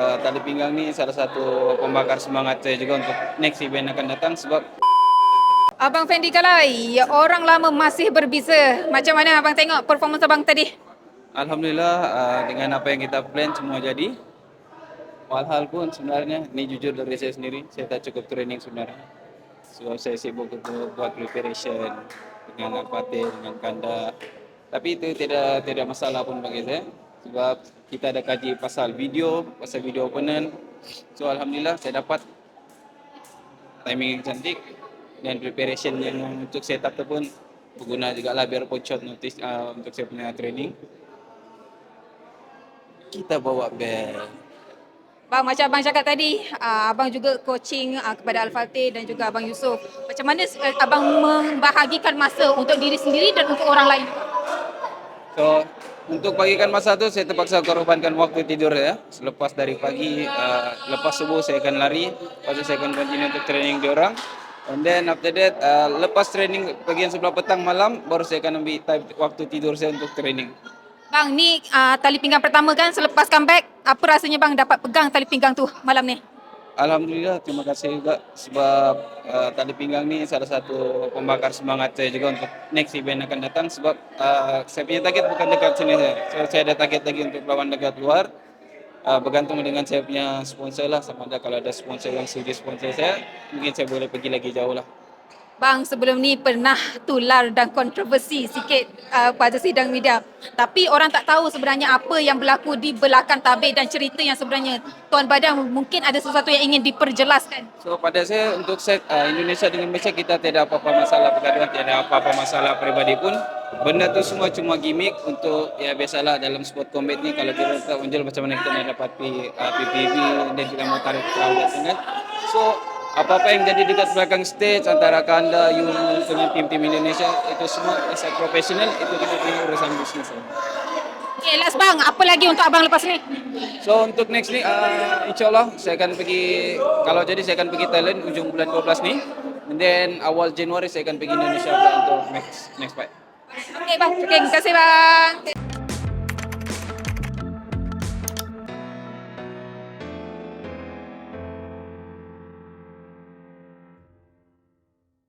uh, tali pinggang ni salah satu pembakar semangat saya juga untuk next event akan datang sebab Abang Fendi Kalai, orang lama masih berbeza. Macam mana abang tengok performance abang tadi? Alhamdulillah uh, dengan apa yang kita plan semua jadi. Walhal pun sebenarnya ni jujur dari saya sendiri, saya tak cukup training sebenarnya. Sebab saya sibuk untuk buat preparation dengan Al-Fatih, dengan Kanda. Tapi itu tidak tidak masalah pun bagi saya. Sebab kita ada kaji pasal video, pasal video opponent. So Alhamdulillah saya dapat timing yang cantik dan preparation yang untuk setup tu pun berguna juga lah biar pun short notice uh, untuk saya punya training. Kita bawa band. Bang, macam abang cakap tadi, uh, abang juga coaching uh, kepada Al-Fatih dan juga abang Yusof. Macam mana uh, abang membahagikan masa untuk diri sendiri dan untuk orang lain? So untuk bagikan masa tu saya terpaksa korbankan waktu tidur ya. Selepas dari pagi, uh, lepas subuh saya akan lari, lepas saya akan continue untuk training di orang. And then after that, uh, lepas training bagian sebelah petang malam, baru saya akan ambil time waktu tidur saya untuk training. Bang, ni uh, tali pinggang pertama kan selepas comeback. Apa rasanya bang dapat pegang tali pinggang tu malam ni? Alhamdulillah, terima kasih juga sebab uh, tali pinggang ni salah satu pembakar semangat saya juga untuk next event akan datang sebab uh, saya punya target bukan dekat sini saya. So, saya ada target lagi untuk lawan dekat luar. Uh, bergantung dengan saya punya sponsor lah sama ada kalau ada sponsor yang sudi sponsor saya mungkin saya boleh pergi lagi jauh lah. Bang, sebelum ni pernah tular dan kontroversi sikit uh, pada sidang media. Tapi orang tak tahu sebenarnya apa yang berlaku di belakang tabir dan cerita yang sebenarnya Tuan Badang mungkin ada sesuatu yang ingin diperjelaskan. So pada saya untuk set uh, Indonesia dengan Malaysia kita tidak apa-apa masalah pergaduhan, tidak apa-apa masalah peribadi pun. Benda tu semua cuma gimmick untuk ya biasalah dalam sport combat ni kalau kita tak unjul macam mana kita nak dapat P, uh, PPV dan kita mau tarik crowd kan. So apa-apa yang jadi dekat belakang stage antara Kanda, Yunus dengan tim-tim Indonesia itu semua as a professional itu kita punya urusan bisnes. Ya. Okay, last bang, apa lagi untuk abang lepas ni? So untuk next ni, uh, insyaAllah saya akan pergi, kalau jadi saya akan pergi Thailand ujung bulan 12 ni. And then awal Januari saya akan pergi Indonesia pula untuk next next fight. Okay bang, okay, terima kasih bang.